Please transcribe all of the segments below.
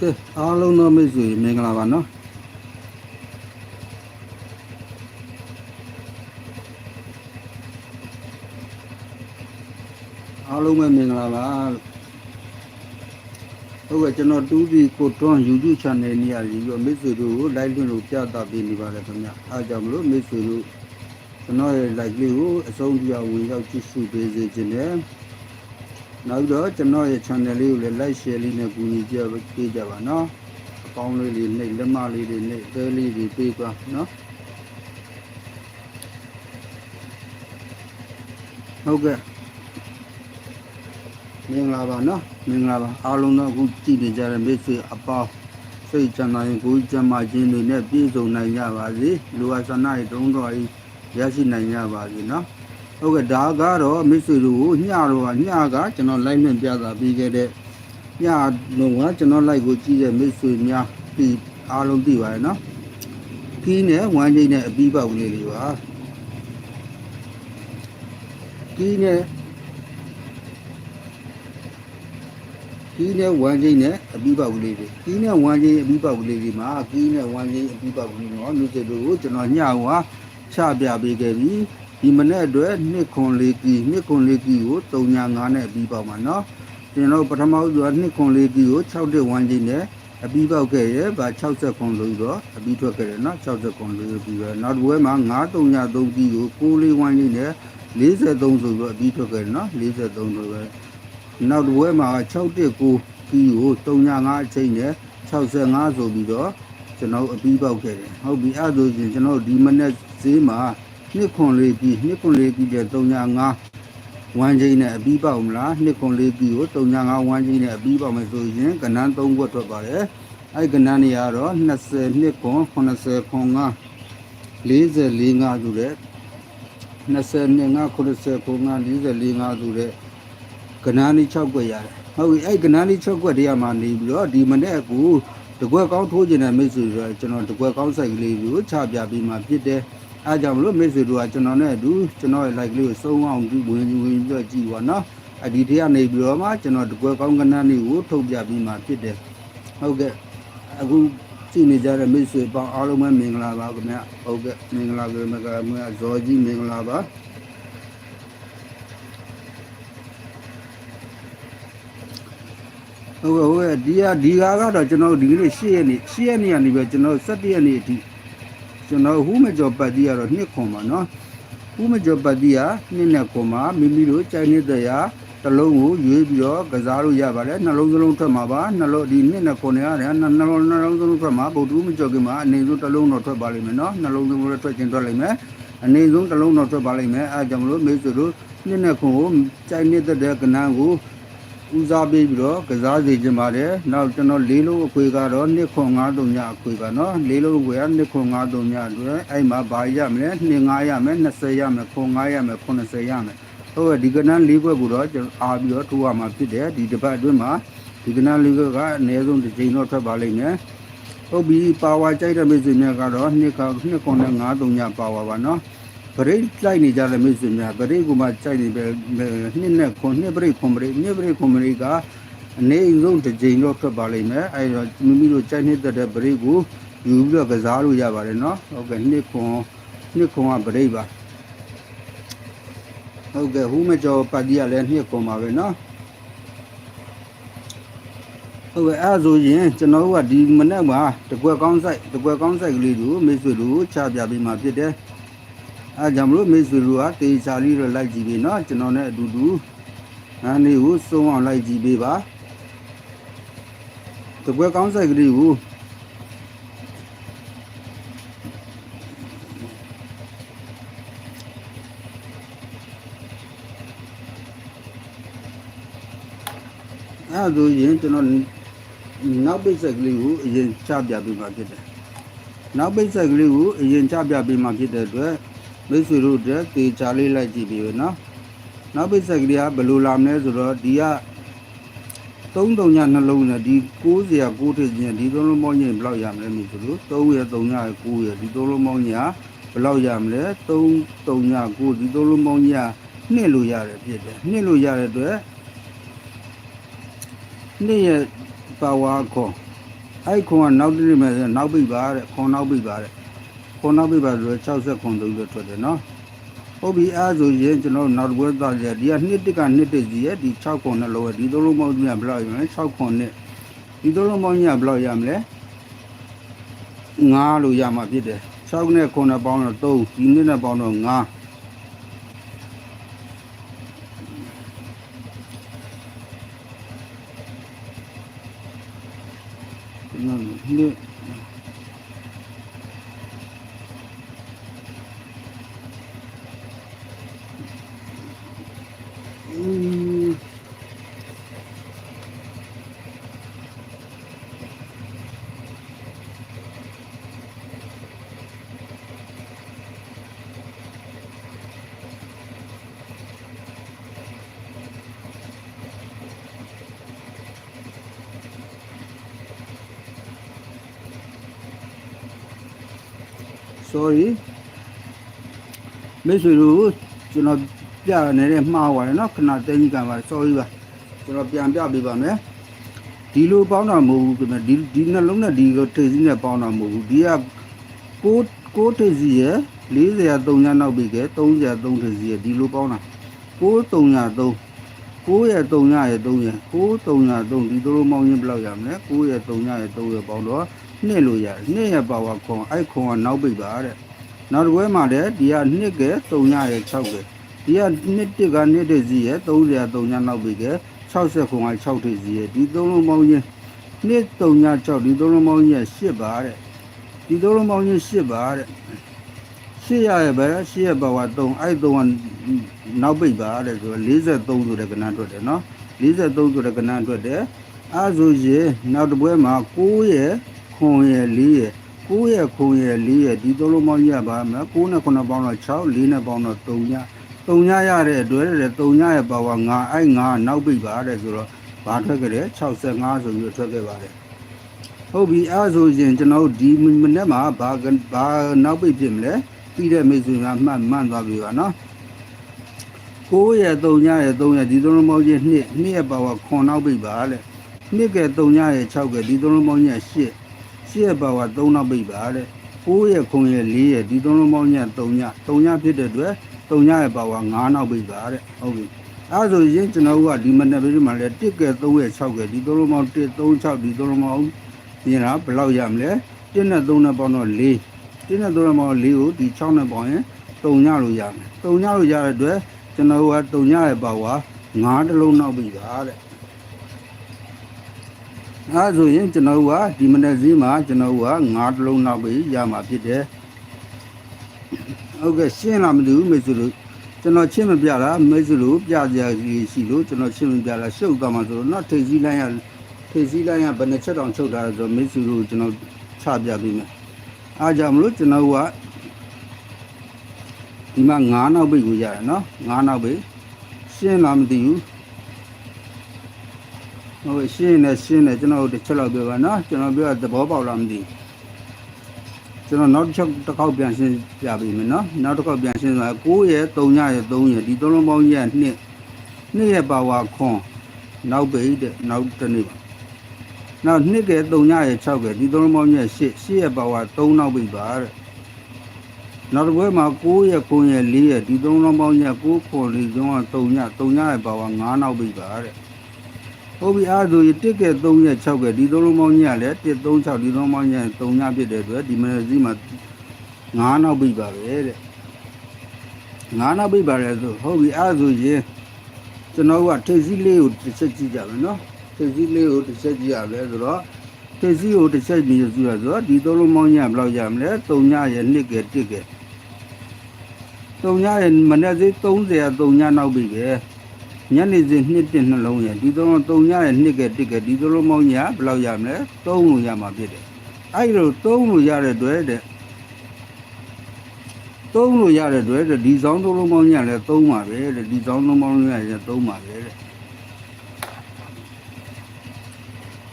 ကဲအားလုံးသောမိတ်ဆွေမင်္ဂလာပါနော်အားလုံးပဲမင်္ဂလာပါလို့ဟုတ်ကဲ့ကျွန်တော်တူးဒီကိုတွန်း YouTube channel နေရာကြီးပြီးတော့မိတ်ဆွေတို့ကို live လွှင့်လို့ပြသပေးနေပါတယ်ခင်ဗျအားကြောင့်မလို့မိတ်ဆွေတို့ကျွန်တော်ရဲ့ live လေးကိုအဆုံးထိအောင်ဝင်ရောက်ကြည့်ရှုပေးစေခြင်းနဲ့ နောက်တော့ကျွန်တော်ရဲ့ channel လေးကိုလည်း like share လေးနဲ့ကူညီကြပေးကြပါနော်အပေါင်းလေးတွေနှိပ်လက်မလေးတွေနှိပ်သဲလေးတွေပေးပါနော်ဟုတ်ကဲ့မင်္ဂလာပါနော်မင်္ဂလာပါအားလုံးတော့အခုကြည့်နေကြတဲ့မိတ်ဆွေအပေါင်းစိတ်ချမ်းသာရင်ကိုယ်ကျမ်းမာခြင်းတွေနဲ့ပြည့်စုံနိုင်ကြပါစေလူဝဆန္ဒရဲ့တုံးတော်ကြီးရရှိနိုင်ကြပါစေနော် ဟုတ်ကဲ့ဒါကတော့မိတ်ဆွေတို့ကိုညတော့ကညကကျွန်တော် live နဲ့ပြတာပြီးခဲ့တဲ့ညလုံးကကျွန်တော် live ကိုကြည့်တဲ့မိတ်ဆွေများပြီးအားလုံးသိပါရဲ့နော်ခီးနဲ့ဝမ်းကြီးနဲ့အပြီးပေါက်လေးတွေပါခီးနဲ့ခီးနဲ့ဝမ်းကြီးနဲ့အပြီးပေါက်ကလေးတွေခီးနဲ့ဝမ်းကြီးအပြီးပေါက်ကလေးတွေမှာခီးနဲ့ဝမ်းကြီးအပြီးပေါက်ကလေးတော့မိတ်ဆွေတို့ကိုကျွန်တော်ညကချပြပေးခဲ့ပြီ ဒီမနေ့အတွက်နှစ်ခွန်လေးကီနှစ်ခွန်လေးကီကို3ညာ9နဲ့ပြီးပေါက်မှာနော်ကျွန်တော်ပထမဦးကနှစ်ခွန်လေးကီကို6တက်1ကြီးနဲ့အပြီးပေါက်ခဲ့ရဲဗာ60ခွန်လို့တော့အပြီးထွက်ခဲ့တယ်နော်60ခွန်လေးပြီးပဲနောက်တစ်ပွဲမှာ9 3ညာ3ကြီးကို6လေး1ကြီးနဲ့43ဆိုတော့အပြီးထွက်ခဲ့တယ်နော်43ဆိုပဲနောက်တစ်ပွဲမှာ6တက်9ကြီးကို3ညာ9အချိန်နဲ့65ဆိုပြီးတော့ကျွန်တော်အပြီးပေါက်ခဲ့တယ်ဟုတ်ပြီအဲ့ဒါဆိုရင်ကျွန်တော်ဒီမနေ့ဈေးမှာ နှစ်ခွန်လေးပြီးနှစ်ခွန်လေးပြီးတဲ့305ဝမ်းချင်းနဲ့အပြီးပေါက်မလားနှစ်ခွန်လေးပြီးကို305ဝမ်းချင်းနဲ့အပြီးပေါက်မယ်ဆိုရင်ကဏ္ဍ3ဘွက်ထွက်ပါတယ်အဲ့ကဏ္ဍနေရတော့20နှစ်ခွန်80ခွန်5 44 5ဆိုတဲ့20နှစ်5 80ခွန်5 44 5ဆိုတဲ့ကဏ္ဍနေ6ွက်ရတယ်ဟုတ်ပြီအဲ့ကဏ္ဍနေ6ွက်တည်းမှာနေပြီးတော့ဒီမနေ့ကူတကွက်ကောင်းထိုးခြင်းနဲ့မိတ်ဆွေဆိုတော့ကျွန်တော်တကွက်ကောင်းဆိုင်ကလေးကိုချပြပြီးမှဖြစ်တယ် အားကြောင့်မလို့မိတ်ဆွေတို့ကကျွန်တော်နဲ့အတူကျွန်တော်ရဲ့ like လေးကိုစုံအောင်ပြီးဝင်ဝင်ပြီးတော့ကြည့်ပါနော်အဒီထဲကနေပြီးတော့မှကျွန်တော်တကွယ်ကောင်းကနန်းလေးကိုထုတ်ပြပြီးမှဖြစ်တယ်ဟုတ်ကဲ့အခုကြည့်နေကြတဲ့မိတ်ဆွေပေါင်းအားလုံးပဲမင်္ဂလာပါခင်ဗျဟုတ်ကဲ့မင်္ဂလာပါမင်္ဂလာပါဇော်ကြီးမင်္ဂလာပါဟုတ်ကဲ့ဟုတ်ကဲ့ဒီဟာဒီဟာကတော့ကျွန်တော်ဒီကနေ့၈ရက်နေ့၈ရက်နေ့ကနေပဲကျွန်တော်၁၇ရက်နေ့အထိ ကျွန်တော်ဟူးမကျော်ပတ်တီကတော့နှစ်ခွန်ပါနော်ဟူးမကျော်ပတ်တီကနှစ်နဲ့ခွန်ပါမိမိတို့ကြိုင်နေတဲ့ရာတစ်လုံးကိုရွေးပြီးတော့ကစားလို့ရပါတယ်နှလုံးစလုံးထွက်မှာပါနှလုံးဒီနှစ်နဲ့ခွန်ရတယ်နှလုံးနှလုံးစလုံးထွက်မှာဗုဒ္ဓမကျော်ကမှာအနေဆုံးတစ်လုံးတော့ထွက်ပါလိမ့်မယ်နော်နှလုံးစလုံးလည်းထွက်ခြင်းထွက်လိမ့်မယ်အနေဆုံးတစ်လုံးတော့ထွက်ပါလိမ့်မယ်အဲကြောင့်မလို့မိတ်ဆွေတို့နှစ်နဲ့ခွန်ကိုကြိုင်နေတဲ့ကဏ္ဍကို ဦးစားပေးပြီးတော့ကစားစေချင်ပါတယ်။နောက်ကျွန်တော်လေးလုံးအခွေကတော့နှစ်ခွန်9တုံညအခွေပါနော်။လေးလုံးအခွေကနှစ်ခွန်9တုံညအတွက်အဲ့မှာဘာရမလဲ2 5ရမယ်20ရမယ်ခွန်9ရမယ်90ရမယ်။ဟုတ်ကဲ့ဒီကဏ္ဍလေးခွက်ကိုတော့ကျွန်တော်အားပြီးတော့ထိုးရမှာဖြစ်တယ်ဒီတစ်ပတ်အတွင်းမှာဒီကဏ္ဍလေးခွက်ကအနည်းဆုံးတစ်ချိန်တော့ထွက်ပါလိမ့်မယ်။ဟုတ်ပြီပါဝါကြိုက်တဲ့မိတ်ဆွေများကတော့နှစ်ကနှစ်ခွန်နဲ့9တုံညပါဝါပါနော်။ ပရိတ်လိုက်နေကြတဲ့မိတ်ဆွေများပရိတ်ကမှစိုက်နေပဲနှစ်နဲ့ခွန်နှစ်ပရိတ်ခွန်ပရိတ်နှစ်ပရိတ်ခွန်ပရိတ်ကအနေအဆုံးတစ်ကြိမ်တော့ထွက်ပါလိမ့်မယ်အဲဒါမိမိတို့စိုက်နှစ်သက်တဲ့ပရိတ်ကိုယူပြီးတော့ကစားလို့ရပါတယ်နော်ဟုတ်ကဲ့နှစ်ခွန်နှစ်ခွန်ကပရိတ်ပါဟုတ်ကဲ့ဟူးမကျော်ပတ်တီးကလည်းနှစ်ခွန်ပါပဲနော်ဟုတ်ကဲ့အဲဆိုရင်ကျွန်တော်တို့ကဒီမနေ့မှာတကွက်ကောင်းဆိုင်တကွက်ကောင်းဆိုင်ကလေးကိုမိတ်ဆွေတို့ချပြပေးမှဖြစ်တယ် အဲကြောင့်မလို့မိတ်ဆွေတို့ကတေချာလေးတော့လိုက်ကြည့်ပေးနော်ကျွန်တော်နဲ့အတူတူနာနေကိုစုံအောင်လိုက်ကြည့်ပေးပါတပွဲကောင်းဆိုင်ကလေးကိုအဲဒါဆိုရင်ကျွန်တော်နောက်ပိတ်ဆက်ကလေးကိုအရင်ချပြပေးမှာဖြစ်တယ်နောက်ပိတ်ဆက်ကလေးကိုအရင်ချပြပေးမှာဖြစ်တဲ့အတွက် မိတ်ဆွေတို့အတွက်တေချာလေးလိုက်ကြည့်ပြီပဲနော်နောက်ပိတ်ဆက်ကလေးကဘယ်လိုလာမလဲဆိုတော့ဒီက3တုံညနှလုံးနဲ့ဒီ90ရ9ထည့်ခြင်းဒီသုံးလုံးပေါင်းရင်ဘယ်လောက်ရမလဲမိတ်ဆွေတို့3ရ3ရ9ရဒီသုံးလုံးပေါင်းညာဘယ်လောက်ရမလဲ3တုံည9ဒီသုံးလုံးပေါင်းညာနှစ်လို့ရတယ်ဖြစ်တယ်နှစ်လို့ရတဲ့အတွက်နှစ်ရဲ့ပါဝါခေါ်အဲ့ခွန်ကနောက်တစ်နေ့မှဆိုနောက်ပိတ်ပါတဲ့ခွန်နောက်ပိတ်ပါတဲ့ ခွန်နောက်ပိတ်ပါဆိုတော့60ခွန်သုံးလို့ထွက်တယ်နော်ဟုတ်ပြီအဲ့ဆိုရင်ကျွန်တော်နောက်တစ်ပွဲသားကြဒီကနှစ်တစ်ကနှစ်တစ်စီရဲ့ဒီ6ခွန်နဲ့လောဒီသုံးလုံးပေါင်းကြီးကဘယ်လောက်ရမလဲ6ခွန်နဲ့ဒီသုံးလုံးပေါင်းကြီးကဘယ်လောက်ရမလဲ9လို့ရမှာဖြစ်တယ်6နဲ့9နဲ့ပေါင်းတော့3ဒီနှစ်နဲ့ပေါင်းတော့9နှစ် sorry မိတ်ဆွေတို့ကျွန်တော်ပြရနေတဲ့မှားပါတယ်နော်ခဏတိတ်ကြီးကပါ sorry ပါကျွန်တော်ပြန်ပြပေးပါမယ်ဒီလိုပေါင်းတာမဟုတ်ဘူးခင်ဗျဒီဒီနှလုံးနဲ့ဒီထိပ်စီးနဲ့ပေါင်းတာမဟုတ်ဘူးဒီကကိုကိုထိပ်စီးရ40ရ3ရနောက်ပြီးကဲ30ရ3ထိပ်စီးရဒီလိုပေါင်းတာကို3ရ3 9ရ3ရ3ရ9 3ရ3ဒီလိုမောင်းရင်ဘယ်လောက်ရမလဲ9ရ3ရ3ရပေါင်းတော့ နှစ်လို့ရတယ်နှစ်ရပါဝါခွန်အဲ့ခွန်ကနောက်ပိတ်ပါတဲ့နောက်တစ်ပွဲမှာလည်းဒီကနှစ်ကဲ3ရရ6ကဲဒီကနှစ်တစ်ကနှစ်တစ်စီရ30ရ3ညနောက်ပိတ်ကဲ60ခွန်က6ထိပ်စီရဒီသုံးလုံးပေါင်းရင်နှစ်3ည6ဒီသုံးလုံးပေါင်းရင်8ပါတဲ့ဒီသုံးလုံးပေါင်းရင်8ပါတဲ့8ရရပဲ8ရပါဝါ3အဲ့3ကနောက်ပိတ်ပါတဲ့ဆိုတော့43ဆိုတဲ့ကဏ္ဍထွက်တယ်နော်43ဆိုတဲ့ကဏ္ဍထွက်တယ်အဲဆိုရင်နောက်တစ်ပွဲမှာ9ရ ခွန်ရ4ရ9ရခွန်ရ4ရဒီသုံးလုံးပေါင်းရပါမယ်9နဲ့9ပေါင်းတော့6 4နဲ့ပေါင်းတော့3ည3ညရတဲ့အတွက်တဲ့3ညရဲ့ပါဝါ9အဲ့9နောက်ပိတ်ပါတဲ့ဆိုတော့ဘာထွက်ကြလဲ65ဆိုပြီးထွက်ခဲ့ပါတယ်ဟုတ်ပြီအဲဆိုရင်ကျွန်တော်တို့ဒီမနေ့မှာဘာဘာနောက်ပိတ်ဖြစ်မလဲပြီးတဲ့မိတ်ဆွေများမှတ်မှန်သွားပြီပါနော်9ရဲ့3ညရဲ့3ရဲ့ဒီသုံးလုံးပေါင်းချင်း2 2ရဲ့ပါဝါ9နောက်ပိတ်ပါတဲ့2ကဲ3ညရဲ့6ကဲဒီသုံးလုံးပေါင်းချင်း8 8ရဲ့ပါဝါ3နောက်ပိတ်ပါတဲ့9ရဲ့9ရဲ့4ရဲ့ဒီသုံးလုံးပေါင်းချင်း3ည3ညဖြစ်တဲ့အတွက်3ညရဲ့ပါဝါ9နောက်ပိတ်ပါတဲ့ဟုတ်ပြီအဲဆိုရင်ကျွန်တော်တို့ကဒီမနေ့ပြည်မှာလဲ1ကဲ3ရဲ့6ကဲဒီသုံးလုံးပေါင်း1 3 6ဒီသုံးလုံးပေါင်းပြင်တာဘယ်လောက်ရမလဲ1နဲ့3နဲ့ပေါင်းတော့4 1နဲ့3နဲ့ပေါင်း4ကိုဒီ6နဲ့ပေါင်းရင်3ညလို့ရမယ်3ညလို့ရတဲ့အတွက်ကျွန်တော်တို့က3ညရဲ့ပါဝါ9တလုံးနောက်ပြီပါတဲ့ အဲဆိုရင်ကျွန်တော်တို့ကဒီမနေ့စည်းမှာကျွန်တော်တို့က9တလုံးနောက်ပြီရမှာဖြစ်တယ်ဟုတ်ကဲ့ရှင်းလားမသိဘူးမေစုလို့ကျွန်တော်ချင်းမပြတာမေစုလို့ပြကြရရှိလို့ကျွန်တော်ချင်းမပြတာရှုပ်သွားမှာဆိုတော့နောက်ထိပ်စည်းလိုင်းရထိပ်စည်းလိုင်းရဘယ်နှချက်တောင်ချုပ်ထားလဲဆိုတော့မေစုလို့ကျွန်တော်ချပြပေးမယ်အားကြောင့်မလို့ကျွန်တော်ကဒီမှာ9နောက်ပိတ်ကိုရတယ်နော်9နောက်ပိတ်ရှင်းလားမသိဘူး ဟုတ်ကဲ့ရှင်းနေရှင်းနေကျွန်တော်တို့တစ်ချက်လောက်ပြောပါနော်ကျွန်တော်ပြောတာသဘောပေါက်လားမသိဘူးကျွန်တော်နောက်တစ်ချက်တစ်ခေါက်ပြန်ရှင်းပြပေးမယ်နော်နောက်တစ်ခေါက်ပြန်ရှင်းဆိုတာ9ရဲ့3ညရဲ့3ရဲ့ဒီသုံးလုံးပေါင်းရဲ့2 2ရဲ့ပါဝါခွန်နောက်ပိတ်တဲ့နောက်တစ်နေ့ပါနောက်2ကဲ3ညရဲ့6ကဲဒီသုံးလုံးပေါင်းရဲ့8 8ရဲ့ပါဝါ3နောက်ပိတ်ပါတဲ့နောက်တစ်ပွဲမှာ9ရဲ့9ရဲ့4ရဲ့ဒီသုံးလုံးပေါင်းရဲ့9ခွန်ဒီသုံးက3ည3ညရဲ့ပါဝါ9နောက်ပိတ်ပါတဲ့ ဟုတ်ပြီအားဆိုရင်1ကဲ3ရဲ့6ကဲဒီသုံးလုံးပေါင်းကြီးကလည်း1 3 6ဒီသုံးပေါင်းကြီး3ညဖြစ်တဲ့အတွက်ဒီမနေ့စီမှာ9နောက်ပိတ်ပါပဲတဲ့9နောက်ပိတ်ပါလေဆိုဟုတ်ပြီအားဆိုရင်ကျွန်တော်ကထိပ်စည်းလေးကိုတစ်ချက်ကြည့်ကြမယ်နော်ထိပ်စည်းလေးကိုတစ်ချက်ကြည့်ရမယ်ဆိုတော့ထိပ်စည်းကိုတစ်ချက်မြည်ကြည့်ရဆိုတော့ဒီသုံးလုံးပေါင်းကြီးကဘယ်လောက်ရမလဲ3ညရဲ့2ကဲ1ကဲ3ညရဲ့မနေ့စီ30ရ3ညနောက်ပြီပဲ ညနေစဉ်နှစ်တစ်နှလုံးရဒီသုံး3ညရဲ့2ကဲ1ကဲဒီသုံးလုံးပေါင်းကြီးကဘယ်လောက်ရမလဲ3လို့ရမှာဖြစ်တယ်အဲ့လို3လို့ရတဲ့အတွက်တဲ့3လို့ရတဲ့အတွက်တဲ့ဒီဆောင်သုံးလုံးပေါင်းကြီးကလည်း3ပါပဲတဲ့ဒီဆောင်သုံးပေါင်းကြီးကလည်း3ပါပဲတဲ့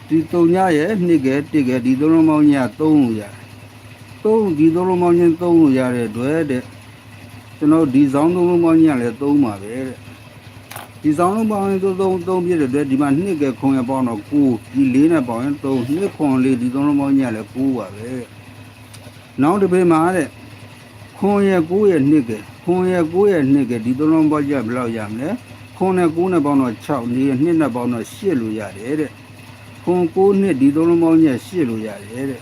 ဒီ3ညရဲ့2ကဲ1ကဲဒီသုံးလုံးပေါင်းကြီးက3လို့ရတယ်3ဒီသုံးလုံးပေါင်းချင်း3လို့ရတဲ့အတွက်တဲ့ကျွန်တော်ဒီဆောင်သုံးလုံးပေါင်းကြီးကလည်း3ပါပဲတဲ့ ဒီဒီဆောင်လုံးပေါင်းရင်သုံးသုံးသုံးပြည့်တဲ့အတွက်ဒီမှာနှစ်ကခွန်ရပေါင်းတော့9ဒီ၄နဲ့ပေါင်းရင်3နှစ်ခွန်လေးဒီသုံးလုံးပေါင်းကြီးကလည်း9ပါပဲနောက်တစ်ပေးမှာတဲ့ခွန်ရ9ရဲ့နှစ်ကခွန်ရ9ရဲ့နှစ်ကဒီသုံးလုံးပေါင်းကြီးကဘယ်လောက်ရမလဲခွန်နဲ့9နဲ့ပေါင်းတော့6နေနှစ်နဲ့ပေါင်းတော့8လို့ရတယ်တဲ့ခွန်9နှစ်ဒီသုံးလုံးပေါင်းကြီးက8လို့ရတယ်တဲ့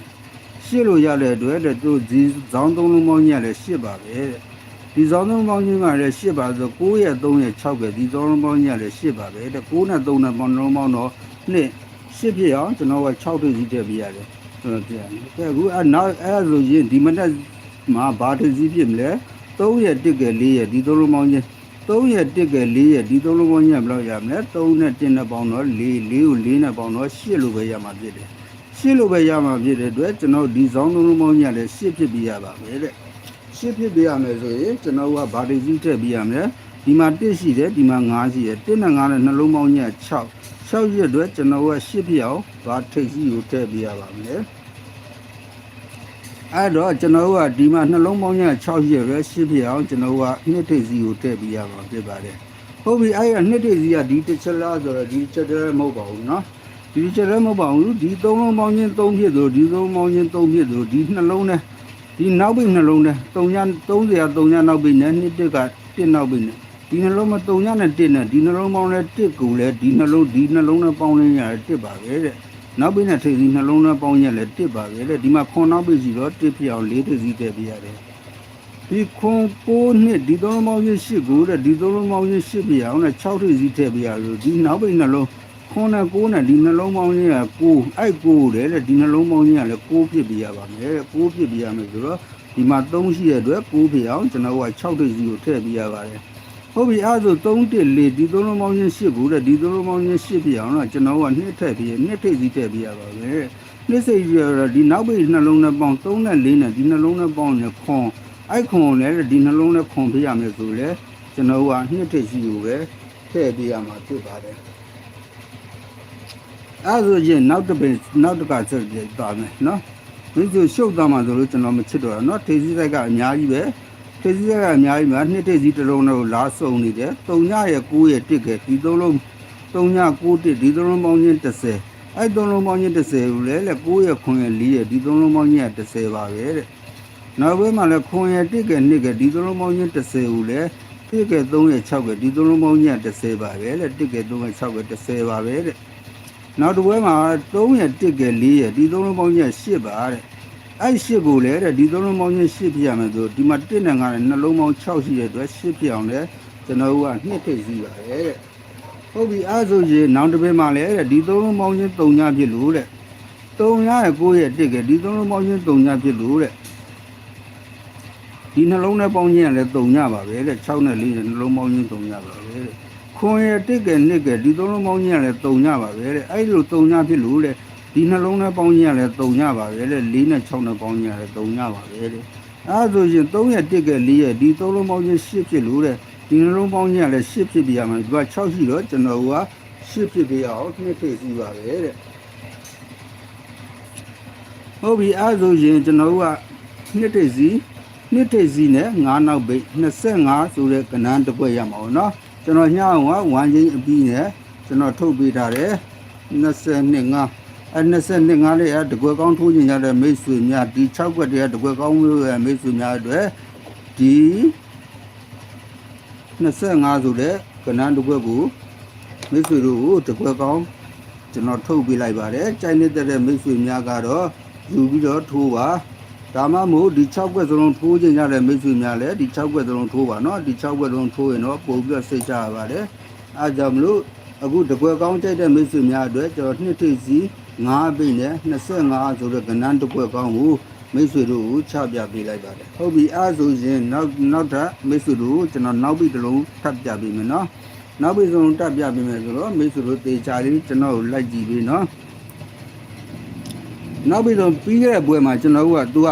8လို့ရတဲ့အတွက်တဲ့သူဒီဇောင်းသုံးလုံးပေါင်းကြီးကလည်း8ပါပဲတဲ့ ဒီဇောင်းသုံးပေါင်းချင်းကလည်း၈ပါဆို9ရဲ့3ရဲ့6ရဲ့ဒီဇောင်းပေါင်းချင်းကလည်း၈ပါပဲတဲ့9နဲ့3နဲ့ပေါင်းလုံးပေါင်းတော့နှစ်၈ဖြစ်အောင်ကျွန်တော်က6ထိပ်စီးထည့်ပေးရတယ်ဆိုတော့ပြန်ကဲအခုအဲနောက်အဲဆိုရင်ဒီမနက်မှာဘာထိပ်စီးဖြစ်မလဲ3ရဲ့1ရဲ့4ရဲ့ဒီသုံးလုံးပေါင်းချင်း3ရဲ့1ရဲ့4ရဲ့ဒီသုံးလုံးပေါင်းချင်းကဘယ်လောက်ရမလဲ3နဲ့1နဲ့ပေါင်းတော့4 4ကို4နဲ့ပေါင်းတော့8လို့ပဲရမှာဖြစ်တယ်8လို့ပဲရမှာဖြစ်တဲ့အတွက်ကျွန်တော်ဒီဇောင်းသုံးလုံးပေါင်းချင်းကလည်း8ဖြစ်ပြီးရပါမယ်တဲ့ ရှစ်ဖြစ်ပေးရမယ်ဆိုရင်ကျွန်တော်ကဗာတိကြီးထည့်ပေးရမယ်ဒီမှာ1ရှိတယ်ဒီမှာ5ရှိတယ်1နဲ့5နဲ့နှလုံးပေါင်းကြီးက6 6ရက်အတွက်ကျွန်တော်ကရှစ်ဖြစ်အောင်ဗာထိတ်ကြီးကိုထည့်ပေးရပါမယ်အဲ့တော့ကျွန်တော်ကဒီမှာနှလုံးပေါင်းကြီးက6ရက်ပဲရှစ်ဖြစ်အောင်ကျွန်တော်ကနှစ်ထိတ်ကြီးကိုထည့်ပေးရမှာဖြစ်ပါတယ်ဟုတ်ပြီအဲ့ရနှစ်ထိတ်ကြီးကဒီတစ်ချက်လားဆိုတော့ဒီချက်တည်းမဟုတ်ပါဘူးเนาะဒီချက်တည်းမဟုတ်ပါဘူးဒီသုံးလုံးပေါင်းချင်း3ဖြစ်လို့ဒီသုံးပေါင်းချင်း3ဖြစ်လို့ဒီနှလုံးနဲ့ ဒီနောက်ပိတ်နှလုံးနဲ့3ည30ရ3ညနောက်ပိတ်နဲ့နှစ်တက်က1နောက်ပိတ်နဲ့ဒီနှလုံးမ3ညနဲ့1နဲ့ဒီနှလုံးပေါင်းနဲ့1ကိုလည်းဒီနှလုံးဒီနှလုံးနဲ့ပေါင်းနေရတယ်1ပါပဲတဲ့နောက်ပိတ်နဲ့ထိပ်စီနှလုံးနဲ့ပေါင်းရက်လည်း1ပါပဲတဲ့ဒီမှာခွန်နောက်ပိတ်စီတော့1ဖြစ်အောင်4ထိပ်စီတည်ပြရတယ်ဒီခွန်9နှစ်ဒီသုံးလုံးပေါင်းရင်8ကိုတဲ့ဒီသုံးလုံးပေါင်းရင်8ပြအောင်နဲ့6ထိပ်စီထည့်ပြရလို့ဒီနောက်ပိတ်နှလုံး ခွန်နဲ့9နဲ့ဒီနှလုံးပေါင်းရင်က9အဲ့9တဲ့ဒီနှလုံးပေါင်းရင်ကလည်း9ဖြစ်ပြရပါမယ်9ဖြစ်ပြရမယ်ဆိုတော့ဒီမှာ3ရှိရတဲ့အတွက်9ဖြစ်အောင်ကျွန်တော်က6တိတ်စီကိုထည့်ပြရပါတယ်ဟုတ်ပြီအဲဆို3တစ်4ဒီ3လုံးပေါင်းချင်း8ဘူးတဲ့ဒီ3လုံးပေါင်းချင်း8ဖြစ်အောင်တော့ကျွန်တော်က2ထည့်ပြီး2ထိတ်စီထည့်ပြရပါပဲနှစ်စိတ်ရတော့ဒီနောက်ပိတ်နှလုံးနဲ့ပေါင်း3နဲ့4နဲ့ဒီနှလုံးနဲ့ပေါင်းနဲ့ခွန်အဲ့ခွန်ကိုလည်းဒီနှလုံးနဲ့ခွန်ပြရမယ်ဆိုလဲကျွန်တော်က2ထိတ်စီကိုပဲထည့်ပြရမှာဖြစ်ပါတယ် အဲ့ဆိုရင်နောက်တစ်ပင်နောက်တစ်ခါဆက်ပြီးသွားမယ်နော်မင်းတို့ရှုပ်သွားမှဆိုလို့ကျွန်တော်မချစ်တော့ဘူးနော်ထေစီတိုက်ကအများကြီးပဲထေစီတိုက်ကအများကြီးမှာနှစ်ထေစီတစ်လုံးတော့လာစုံနေတယ်၃ညရဲ့၉ရဲ့တစ်ကဲဒီသုံးလုံး၃ည၉တစ်ဒီသုံးလုံးပေါင်းချင်း30အဲ့သုံးလုံးပေါင်းချင်း30ဘူးလေလေ9ရဲ့9ရဲ့4ရဲ့ဒီသုံးလုံးပေါင်းချင်းက30ပါပဲတဲ့နောက်ဘက်မှာလည်းခွန်ရတစ်ကဲနှစ်ကဲဒီသုံးလုံးပေါင်းချင်း30ဦးလေတစ်ကဲ3ရ6ကဲဒီသုံးလုံးပေါင်းချင်းက30ပါပဲလေတစ်ကဲ3ရ6ကဲ30ပါပဲတဲ့ နောက်တစ်ပွဲမှာ3ရက်1က4ရက်ဒီသုံးလုံးပေါင်းကြီး8ပါတဲ့အဲ့8ကိုလည်းတဲ့ဒီသုံးလုံးပေါင်းကြီး8ပြရမယ်ဆိုဒီမှာ1နဲ့9နဲ့နှလုံးပေါင်း6ရှိတဲ့အတွက်8ပြအောင်လဲကျွန်တော်တို့ကနှစ်ထိပ်စီပါတယ်တဲ့ဟုတ်ပြီအဲ့ဆိုရင်နောက်တစ်ပွဲမှာလည်းတဲ့ဒီသုံးလုံးပေါင်းကြီး3ညဖြစ်လို့တဲ့3ညရဲ့9ရက်1ကဒီသုံးလုံးပေါင်းကြီး3ညဖြစ်လို့တဲ့ဒီနှလုံးနဲ့ပေါင်းကြီးကလည်း3ညပါပဲတဲ့6နဲ့4နဲ့နှလုံးပေါင်းကြီး3ညပါပဲတဲ့ ခွန်ရတစ်ကဲနှစ်ကဲဒီသုံးလုံးပေါင်းကြီးကလည်းတုံညပါပဲတဲ့အဲ့လိုတုံညဖြစ်လို့တဲ့ဒီနှလုံးနဲ့ပေါင်းကြီးကလည်းတုံညပါပဲတဲ့၄နဲ့6နဲ့ပေါင်းကြီးကလည်းတုံညပါပဲတဲ့အဲ့ဆိုရင်3ရက်တစ်ကဲ4ရက်ဒီသုံးလုံးပေါင်းကြီး10ဖြစ်လို့တဲ့ဒီနှလုံးပေါင်းကြီးကလည်း10ဖြစ်ပြရမယ်ဒီက6ရှိတော့ကျွန်တော်က10ဖြစ်ပြရအောင်နှစ်ထိပ်စီပါပဲတဲ့ဟုတ်ပြီအဲ့ဆိုရင်ကျွန်တော်ကနှစ်ထိပ်စီနှစ်ထိပ်စီနဲ့9နောက်ပိတ်25ဆိုတဲ့ကဏ္ဍတစ်ပွဲရမှာပေါ့နော် ကျွန်တော်ညောင်းကဝမ်းချင်းအပြီးနဲ့ကျွန်တော်ထုတ်ပေးထားတယ်22ငါအဲ22ငါလေးအဲတကွယ်ကောင်းထိုးကျင်ကြတဲ့မိတ်ဆွေများဒီ6ကွက်တည်းတကွယ်ကောင်းမျိုးရဲ့မိတ်ဆွေများအတွက်ဒီ25ဆိုတဲ့ကဏ္ဍတစ်ကွက်ကိုမိတ်ဆွေတို့ကိုတကွယ်ကောင်းကျွန်တော်ထုတ်ပေးလိုက်ပါတယ်ကြိုက်နေတဲ့မိတ်ဆွေများကတော့ယူပြီးတော့ထိုးပါ ဒါမှမဟုတ်ဒီ6ကွက်စလုံးထိုးခြင်းရတဲ့မိတ်ဆွေများလည်းဒီ6ကွက်စလုံးထိုးပါနော်ဒီ6ကွက်စလုံးထိုးရင်တော့ပုံပြစိတ်ချရပါတယ်အဲကြောင့်မလို့အခုတကွက်ကောင်းကြိုက်တဲ့မိတ်ဆွေများအတွက်ကျွန်တော်နှစ်ထိပ်စီ9ပိနဲ့25ဆိုတော့ကဏ္ဍတကွက်ကောင်းကိုမိတ်ဆွေတို့ကိုချပြပေးလိုက်ပါတယ်ဟုတ်ပြီအဲဆိုရင်နောက်နောက်ထပ်မိတ်ဆွေတို့ကျွန်တော်နောက်ပိတစ်လုံးထပ်ပြပေးမယ်နော်နောက်ပိစလုံးတက်ပြပေးမယ်ဆိုတော့မိတ်ဆွေတို့တေချာလေးကျွန်တော်ကိုလိုက်ကြည့်ပေးနော် နောက်ပြီးတော့ပြီးခဲ့တဲ့ပွဲမှာကျွန်တော်တို့က तू က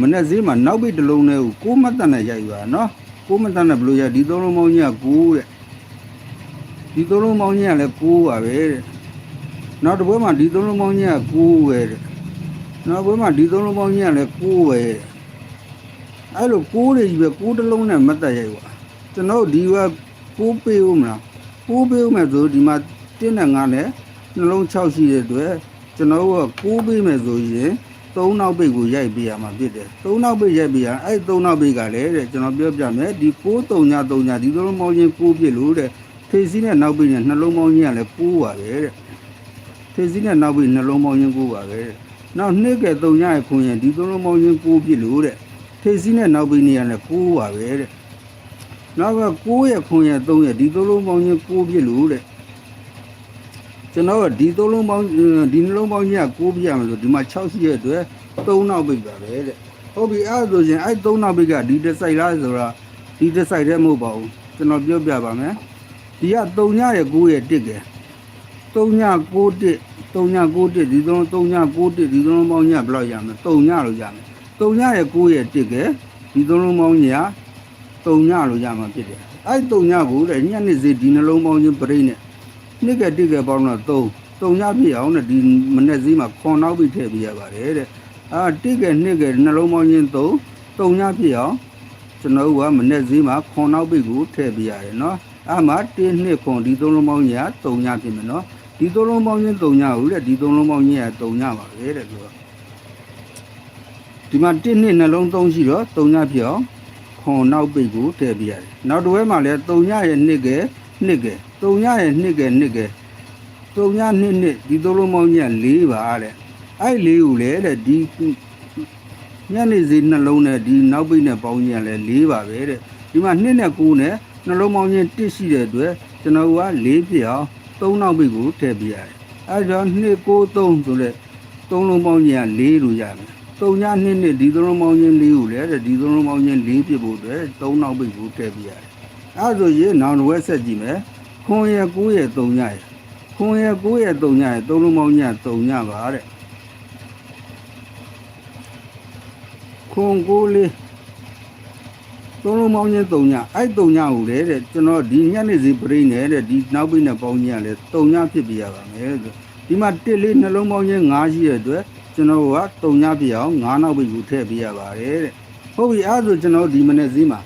မနေ့ဈေးမှာနောက်ပြီးတစ်လုံးနဲ့ကိုကိုမတ်တန်နဲ့ရိုက်ယူတာနော်ကိုမတ်တန်နဲ့ဘယ်လိုရိုက်ဒီသုံးလုံးပေါင်းကြီးက9တဲ့ဒီသုံးလုံးပေါင်းကြီးကလည်း9ပါပဲတဲ့နောက်တစ်ပွဲမှာဒီသုံးလုံးပေါင်းကြီးက9ပဲတဲ့နောက်ပွဲမှာဒီသုံးလုံးပေါင်းကြီးကလည်း9ပဲတဲ့အဲ့လို9တွေကြီးပဲ9တစ်လုံးနဲ့မတ်တက်ရိုက်ပါကျွန်တော်တို့ဒီက9ပေးဦးမလားပိုးပေးမယ်ဆိုဒီမှာတင်းနဲ့ငါးနဲ့နှလုံး6ရှိတဲ့အတွက် ကျွန်တော်တို့ကပိုးပေးမယ်ဆိုရင်သုံးနောက်ပိတ်ကိုရိုက်ပေးရမှာဖြစ်တယ်သုံးနောက်ပိတ်ရိုက်ပေးရအဲ့သုံးနောက်ပိတ်ကလည်းတဲ့ကျွန်တော်ပြောပြမယ်ဒီ6 3ည3ညဒီသုံးမောင်းချင်းပိုးပြစ်လို့တဲ့ထေစီနဲ့နောက်ပိတ်နဲ့နှလုံးမောင်းချင်းကလည်းပိုးပါတယ်တဲ့ထေစီနဲ့နောက်ပိတ်နှလုံးမောင်းချင်းပိုးပါပဲတဲ့နောက်နှစ်ကဲ3ညရဲ့ခွန်ရင်ဒီသုံးလုံးမောင်းချင်းပိုးပြစ်လို့တဲ့ထေစီနဲ့နောက်ပိတ်နဲ့ကလည်းပိုးပါပဲတဲ့နောက်က9ရက်9ရက်3ရက်ဒီသုံးလုံးပေါင်းချင်း9ပြည့်လို့တဲ့ ကျွန်တော်ကဒီသုံးလုံးပေါင်းဒီနှလုံးပေါင်းချင်းက9ပြည့်ရမယ်ဆိုဒီမှာ6ရှိရဲ့အတွက်3နောက်ပိတ်ပါပဲတဲ့ဟုတ်ပြီအဲ့ဒါဆိုရင်အဲ့3နောက်ပိတ်ကဒီတစ်ဆိုင်လားဆိုတာဒီတစ်ဆိုင်တည်းမဟုတ်ပါဘူးကျွန်တော်ပြောပြပါမယ်ဒီက3ညရဲ့9ရဲ့1ကဲ3ည9 1 3ည9 1ဒီသုံး3ည9 1ဒီသုံးလုံးပေါင်းချင်းကဘယ်လောက်ရမလဲ3ညလို့ရမယ်3ညရဲ့9ရဲ့1ကဲဒီသုံးလုံးပေါင်းချင်းကတုံညလို့ရမှာဖြစ်တယ်အဲ့တုံညကိုတဲ့ညနေစီဒီနှလုံးပေါင်းချင်းပြိနဲ့ နှစ်ကတိကပေါင်းတော့တုံတုံညဖြစ်အောင်တဲ့ဒီမနေ့စီမှာခွန်နောက်ပြီးထည့်ပြရပါတယ်တဲ့အာတိကနှစ်ကနှလုံးပေါင်းချင်းတုံတုံညဖြစ်အောင်ကျွန်တော်ကမနေ့စီမှာခွန်နောက်ပြီးကိုထည့်ပြရတယ်နော်အဲ့မှာတင်းနှစ်ခွန်ဒီသုံးလုံးပေါင်းကြီးကတုံညဖြစ်မယ်နော်ဒီသုံးလုံးပေါင်းချင်းတုံညကိုတဲ့ဒီသုံးလုံးပေါင်းချင်းကတုံညပါပဲတဲ့သူကဒီမှာတင်းနှစ်နှလုံးသုံးရှိတော့တုံညဖြစ်အောင်ခွန်နောက်ပိတ်ကိုတည့်ပြရတယ်။နောက်တစ်ဝဲမှာလည်းတုံညရဲ့နှစ်ကဲနှစ်ကဲ တုံညရဲ့နှစ်ကဲနှစ်ကဲတုံညနှစ်နှစ်ဒီသုံးလုံးပေါင်းကြီးက၄ပါတဲ့။အဲ့လေးကိုလည်းတဲ့ဒီညနေစီနှလုံးနဲ့ဒီနောက်ပိတ်နဲ့ပေါင်းကြီးကလည်း၄ပါပဲတဲ့။ဒီမှာနှစ်နဲ့9နဲ့နှလုံးပေါင်းကြီးတစ်ရှိတဲ့အတွက်ကျွန်တော်က၄ပြအောင်၃နောက်ပိတ်ကိုထည့်ပြရတယ်။အဲဒါ2 9 3ဆိုတဲ့သုံးလုံးပေါင်းကြီးက၄လို့ရမယ်။တုံညနှစ်နှစ်ဒီသုံးလုံးပေါင်းချင်းလေးကိုလည်းတဲ့ဒီသုံးလုံးပေါင်းချင်းလေးပြဖို့အတွက်သုံးနောက်ပိတ်ကိုထည့်ပြရတယ်။အဲဒါဆိုရင်နောင်တစ်ဝက်ဆက်ကြည့်မယ်။ ခွန်ရ9ရ3ညရခွန်ရ9ရ3ညရသုံးလုံးပေါင်းည3ညပါတဲ့။ခွန်9လေးသုံးလုံးပေါင်းချင်း3ညအဲ့3ညကိုလည်းတဲ့ကျွန်တော်ဒီညနေစီပြိနေတဲ့ဒီနောက်ပိတ်နဲ့ပေါင်းချင်းကလည်း3ညဖြစ်ပြရပါမယ်ဆိုဒီမှာ1လေးနှလုံးပေါင်းချင်း5ရှိတဲ့အတွက်ကျွန်တော်ကတုံညပြအောင်9နောက်ပိတ်ကိုထည့်ပေးရပါတယ်တဲ့ဟုတ်ပြီအဲ့ဒါဆိုကျွန်တော်ဒီမနေ့စည်းမှာ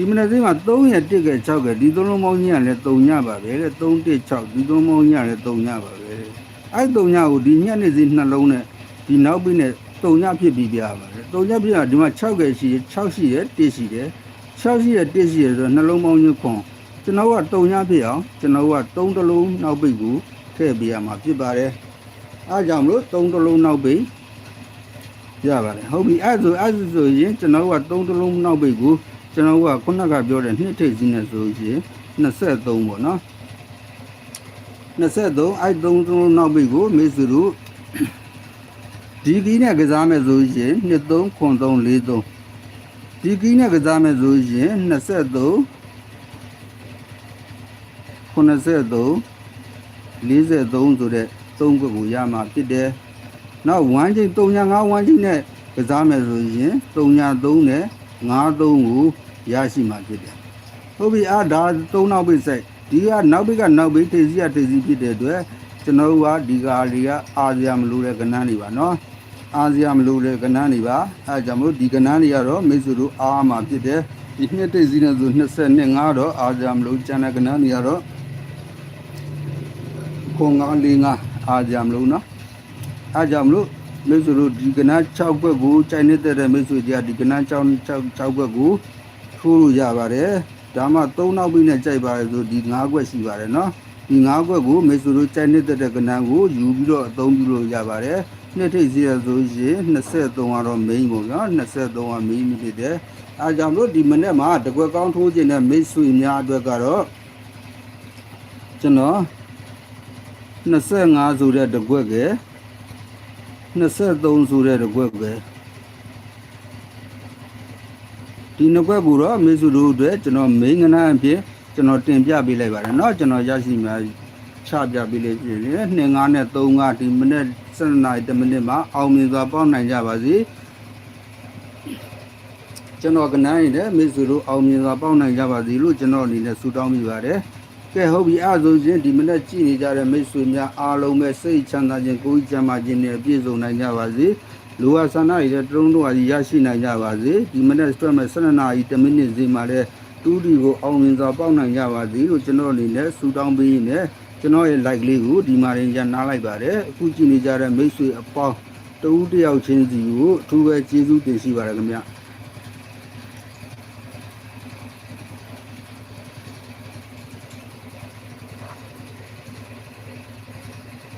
ဒီမနေ့စည်းမှာ3ရက်1က6ကဒီသုံးလုံးပေါင်းကြီးကလည်းတုံညပါပဲတဲ့3 1 6ဒီသုံးလုံးပေါင်းကြီးကလည်းတုံညပါပဲတဲ့အဲ့တုံညကိုဒီညနေစည်းနှလုံးနဲ့ဒီနောက်ပိတ်နဲ့တုံညဖြစ်ပြီးပြရပါတယ်တုံညဖြစ်တာဒီမှာ6ကရှိ6ရှိရ1ရှိတယ်6ရှိရ1ရှိရဆိုတော့နှလုံးပေါင်းကြီးခွန်ကျွန်တော်ကတုံညဖြစ်အောင်ကျွန်တော်က3တလုံးနောက်ပိတ်ကိုထည့်ပေးရမှာဖြစ်ပါတယ်အားကြောင့်မလို့သုံးတလုံးနောက်ပိတ်ရပါတယ်ဟုတ်ပြီအဲ့ဆိုအဲ့ဆိုရင်ကျွန်တော်ကသုံးတလုံးနောက်ပိတ်ကို ကျွန်တော်ကခုနကပြောတဲ့နှစ်ထိပ်စီးနဲ့ဆိုရင်23ပေါ့နော်23အဲ့သုံးတလုံးနောက်ပိတ်ကိုမေစုတို့ဒီကီးနဲ့ကစားမယ်ဆိုရင်23ခွန်3 43ဒီကီးနဲ့ကစားမယ်ဆိုရင်23 93 43ဆိုတဲ့သုံးခွက်ကိုရမှာဖြစ်တယ်။နောက်ဝမ်းချိန်305ဝမ်းချိန်နဲ့ကစားမယ်ဆိုရင်303နဲ့ 53ကိုရရှိမှာဖြစ်တယ်။ဟုတ်ပြီအားဒါသုံးနောက်ပိတ်ဆိုင်ဒီကနောက်ပိတ်ကနောက်ပိတ်ထေစီကထေစီဖြစ်တဲ့အတွက်ကျွန်တော်တို့ကဒီကားတွေကအာဇီယမလို့တဲ့ကဏ္ဍတွေပါနော်။အာဇီယမလို့တဲ့ကဏ္ဍတွေပါအဲဒါကြောင့်မလို့ဒီကဏ္ဍတွေကတော့မိတ်ဆွေတို့အားမှာဖြစ်တယ်။ဒီနှစ်တိတ်စီနဲ့ဆို25တော့အာဇီယမလို့ကျန်တဲ့ကဏ္ဍတွေကတော့ခွန်ငါလေးငါအားကြမလို့နော်အားကြမလို့ မိတ်ဆွေတို့ဒီကနန်း6ဘက်ကိုကြိုင်နေတဲ့မိတ်ဆွေတွေကဒီကနန်း6 6 6ဘက်ကိုထိုးလို့ရပါတယ်ဒါမှ3နောက်ပြီးနဲ့ကြိုက်ပါတယ်ဆိုဒီ5ခွက်ရှိပါတယ်နော်ဒီ5ခွက်ကိုမိတ်ဆွေတို့ကြိုင်နေတဲ့ကနန်းကိုယူပြီးတော့အသုံးပြုလို့ရပါတယ်နှစ်ထိပ်စီရဆိုရင်23ကတော့ main ပေါ့နော်23က main ဖြစ်တယ်အားကြောင့်မလို့ဒီမနေ့မှာတကွက်ကောင်းထိုးခြင်းနဲ့မိတ်ဆွေများအတွက်ကတော့ကျွန်တော်25ဆိုတဲ့တကွက်ကဲ 23ဆိုတဲ့တကွက်ကဲဒီနှစ်ကွက်ကိုတော့မေစုတို့အတွက်ကျွန်တော်မိန်းကနာအဖြစ်ကျွန်တော်တင်ပြပေးလိုက်ပါတယ်เนาะကျွန်တော်ရရှိမှာချပြပေးလိုက်ပြီလေ2 5နဲ့3 5ဒီမိနစ်7နာရီ10မိနစ်မှာအောင်မြင်စွာပေါက်နိုင်ကြပါစေကျွန်တော်ကနန်းရည်နဲ့မေစုတို့အောင်မြင်စွာပေါက်နိုင်ကြပါစေလို့ကျွန်တော်အနေနဲ့ဆုတောင်းမိပါတယ် ကဲ ဟုတ်ပြီအဲ့ဒါဆိုရင်ဒီမနေ့ကြည်နေကြတဲ့မိတ်ဆွေများအားလုံးပဲစိတ်ချမ်းသာခြင်းကိုယ်ကြီးချမ်းသာခြင်းနဲ့ပြည့်စုံနိုင်ကြပါစေလူဝဆန္ဒရည်တဲ့တရုံးတို့အရရှိနိုင်ကြပါစေဒီမနေ့စတွက်မဲ့12နာရီ10မိနစ်စီမှာလဲတူဒီကိုအောင်မြင်စွာပေါက်နိုင်ကြပါစေလို့ကျွန်တော်အနေနဲ့ဆုတောင်းပေးရင်းနဲ့ကျွန်တော်ရဲ့ like လေးကိုဒီမှာရင်ရနားလိုက်ပါတယ်အခုကြည့်နေကြတဲ့မိတ်ဆွေအပေါင်းတဦးတစ်ယောက်ချင်းစီကိုအထူးပဲကျေးဇူးတင်ရှိပါတယ်ခင်ဗျ